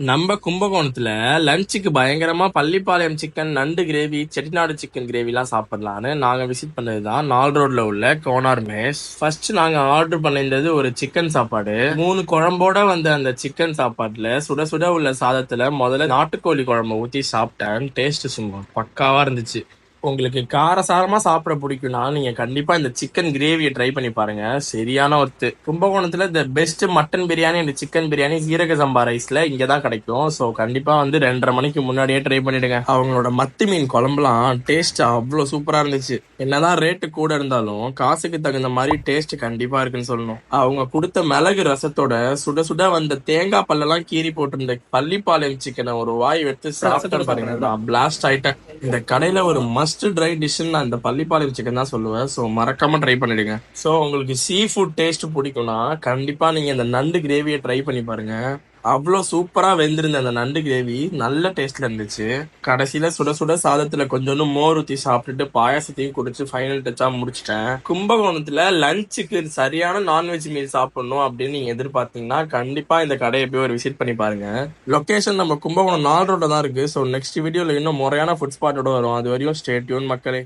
நம்ம கும்பகோணத்துல லஞ்சுக்கு பயங்கரமா பள்ளிப்பாளையம் சிக்கன் நண்டு கிரேவி செட்டிநாடு சிக்கன் கிரேவி எல்லாம் சாப்பிடலான்னு நாங்க விசிட் பண்ணதுதான் நால் ரோட்ல உள்ள கோனார் மேஸ். ஃபர்ஸ்ட் நாங்க ஆர்டர் பண்ணியிருந்தது ஒரு சிக்கன் சாப்பாடு. மூணு குழம்போட வந்த அந்த சிக்கன் சாப்பாட்டுல சுட சுட உள்ள சாதத்துல முதல்ல நாட்டுக்கோழி குழம்பு ஊத்தி சாப்பிட்டேன். டேஸ்ட் சும்மா பக்காவா இருந்துச்சு. உங்களுக்கு காரசாரமா சாப்பிட பிடிக்கும்னா நீங்க கண்டிப்பா இந்த சிக்கன் கிரேவியை ட்ரை பண்ணி பாருங்க. சரியான ஒர்த்து கும்பகோணத்துல இந்த best mutton biryani and chicken biryani சீரக சம்பா ரைஸ்ல இங்கே தான் கிடைக்கும். ஸோ கண்டிப்பா வந்து ரெண்டரை மணிக்கு முன்னாடியே ட்ரை பண்ணிடுங்க. அவங்களோட மத்தி மீன் குழம்புலாம் டேஸ்ட் அவ்வளோ சூப்பரா இருந்துச்சு. என்னதான் ரேட்டு கூட இருந்தாலும் காசுக்கு தகுந்த மாதிரி டேஸ்ட் கண்டிப்பா இருக்குன்னு சொல்லணும். அவங்க கொடுத்த மிளகு ரசத்தோட சுட சுட வந்த தேங்காய் பல்லெல்லாம் கீறி போட்டிருந்த பள்ளிப்பாளையம் சிக்கனை ஒரு வாய் எடுத்து சாப்பிட்டு பாருங்க. பிளாஸ்ட் ஆயிட்டேன். இந்த கடையில ஒரு மஸ்ட் ட்ரை டிஷ்னு நான் இந்த பள்ளிப்பாளையம் சிக்கன் தான் சொல்லுவேன். ஸோ மறக்காம ட்ரை பண்ணிடுங்க. ஸோ உங்களுக்கு சீ ஃபுட் டேஸ்ட் பிடிக்கும்னா கண்டிப்பா நீங்க இந்த நண்டு கிரேவியை ட்ரை பண்ணி பாருங்க. அவ்வளோ சூப்பரா வெந்திருந்த அந்த நண்டு கிரேவி. நல்ல டேஸ்ட்ல இருந்துச்சு. கடைசியில சுட சுட சாதத்துல கொஞ்சோண்டு மோர் ஊத்தி சாப்பிட்டுட்டு பாயாசத்தையும் குடிச்சு ஃபைனல் டச்சா முடிச்சிட்டேன். கும்பகோணத்துல லஞ்சுக்கு சரியான நான்வெஜ் மீல் சாப்பிடணும் அப்படின்னு நீங்க எதிர்பார்த்தீங்கன்னா கண்டிப்பா இந்த கடையை போய் ஒரு விசிட் பண்ணி பாருங்க. லொகேஷன் நம்ம கும்பகோணம் நால் ரோட தான் இருக்கு. ஸோ நெக்ஸ்ட் வீடியோல இன்னும் முறையான ஃபுட் ஸ்பாட்டோட வரும் அது வரையும் ஸ்டேட்யூன் மக்களே.